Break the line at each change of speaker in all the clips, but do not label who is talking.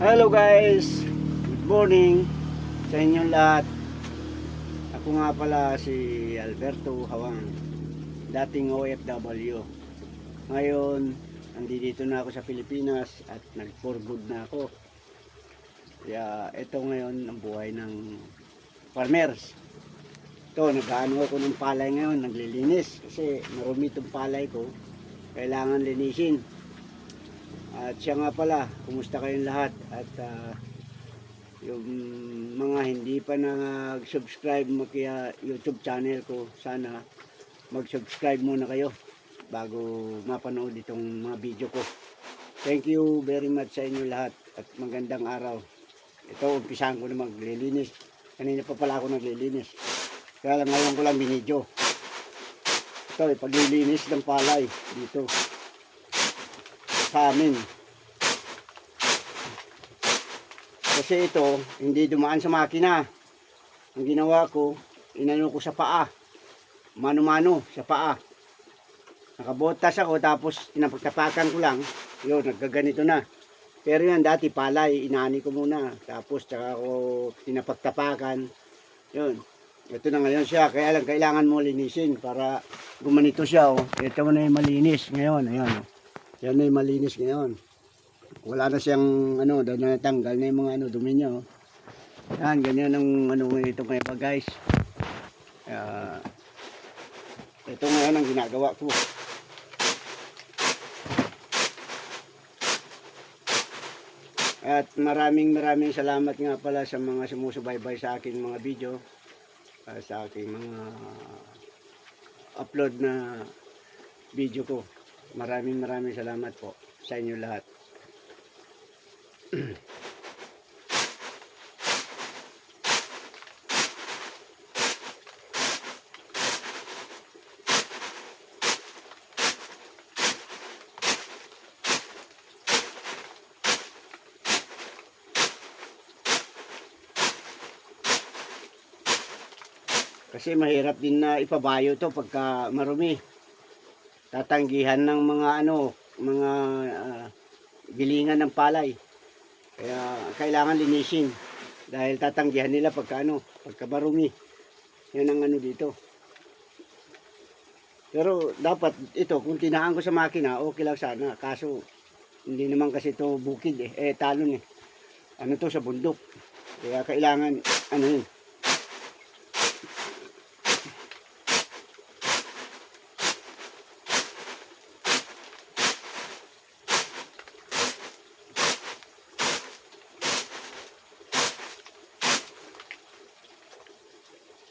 Hello guys, good morning sa inyong lahat. Ako nga pala si Alberto Hawang, dating OFW. Ngayon, nandito na ako sa Pilipinas at nag-for good na ako. Kaya ito ngayon ang buhay ng farmers. Ito, nag-ano ako ng palay ngayon, naglilinis kasi marumi itong palay ko. Kailangan linisin. At siya nga pala, kumusta kayong lahat? At ah, yung mga hindi pa nag-subscribe mo kaya YouTube channel ko, sana mag-subscribe muna kayo bago mapanood itong mga video ko. Thank you very much sa inyo lahat at magandang araw. Ito, umpisahan ko na maglilinis. Kanina pa pala ako naglilinis. Kaya lang ngayon ko lang binidyo. Ito, paglilinis ng palay dito sa amin. Kasi ito, hindi dumaan sa makina. Ang ginawa ko, inano ko sa paa. Mano-mano sa paa. Nakabotas ako tapos tinapagtapakan ko lang. Yun, nagkaganito na. Pero yan dati palay, inani ko muna. Tapos tsaka ako tinapagtapakan. Yun. Ito na ngayon siya. Kaya lang kailangan mo linisin para gumanito siya. Oh. Ito na yung malinis ngayon. Ayan. Oh. Yan na yung malinis ngayon. Wala na siyang ano, dahil natanggal na yung mga ano, dumi niya. Oh. Yan, ganyan ang ano ito ngayon pa guys. Kaya, ito ngayon ang ginagawa ko. At maraming maraming salamat nga pala sa mga sumusubaybay sa aking mga video. ah, sa aking mga upload na video ko. Maraming maraming salamat po sa inyo lahat. Kasi mahirap din na ipabayo to pagka marumi. Tatanggihan ng mga ano, mga ah, gilingan ng palay. Kaya kailangan linisin dahil tatanggihan nila pagka ano, pagka. Yan ang ano dito. Pero dapat ito, kung tinaan ko sa makina, okay lang sana. Kaso, hindi naman kasi ito bukid eh, eh talon eh. Ano to sa bundok. Kaya kailangan, ano yun,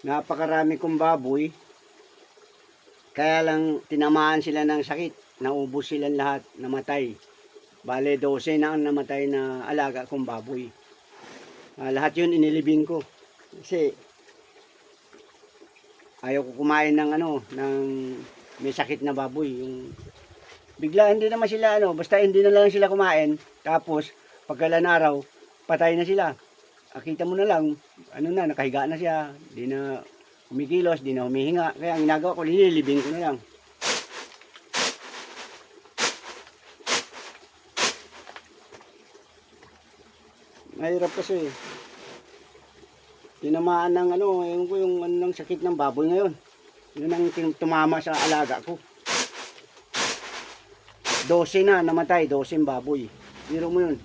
napakarami kong baboy. Kaya lang tinamaan sila ng sakit. Naubos silang lahat, namatay. Bale, 12 na ang namatay na alaga kong baboy. Ah, lahat yun inilibing ko. Kasi ayaw ko kumain ng ano, ng may sakit na baboy. Yung bigla hindi naman sila ano, basta hindi na lang sila kumain. Tapos pagkalan araw, patay na sila. Akita mo na lang, ano na, nakahiga na siya. Di na kumikilos, di na humihinga. Kaya ang ginagawa ko, nililibing ko na lang. Mahirap kasi. Tinamaan ng ano, yung, yung ano ng sakit ng baboy ngayon. Yun ang tumama sa alaga ko. 12 na namatay, 12 baboy. Biro mo yun.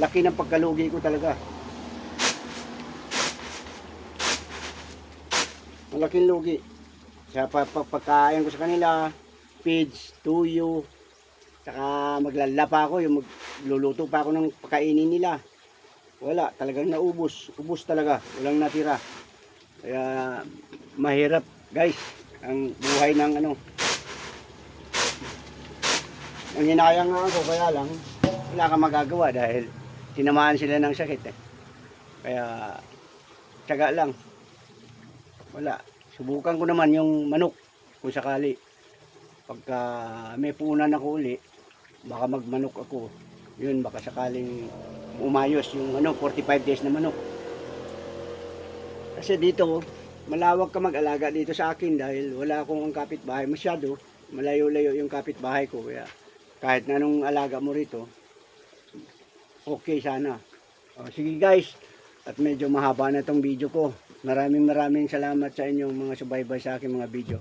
Laki ng pagkalugi ko talaga. Malaking lugi. Sa pa- pa- pagkain ko sa kanila, feeds, tuyo, saka maglalala pa ako, yung magluluto pa ako ng pakainin nila. Wala, talagang naubos. Ubos talaga, walang natira. Kaya mahirap, guys, ang buhay ng ano. Ang hinayang nga ako, kaya lang, wala kang magagawa dahil tinamaan sila ng sakit eh. Kaya, tsaga lang. Wala. Subukan ko naman yung manok kung sakali. Pagka may punan ako uli, baka magmanok ako. Yun, baka sakaling umayos yung ano, 45 days na manok. Kasi dito, malawak ka mag-alaga dito sa akin dahil wala akong kapitbahay masyado. Malayo-layo yung kapitbahay ko. Kaya kahit na anong alaga mo rito, okay sana. O, sige guys, at medyo mahaba na itong video ko. Maraming maraming salamat sa inyong mga subaybay sa aking mga video.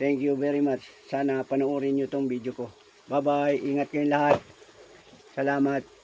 Thank you very much. Sana panoorin nyo itong video ko. Bye bye. Ingat kayong lahat. Salamat.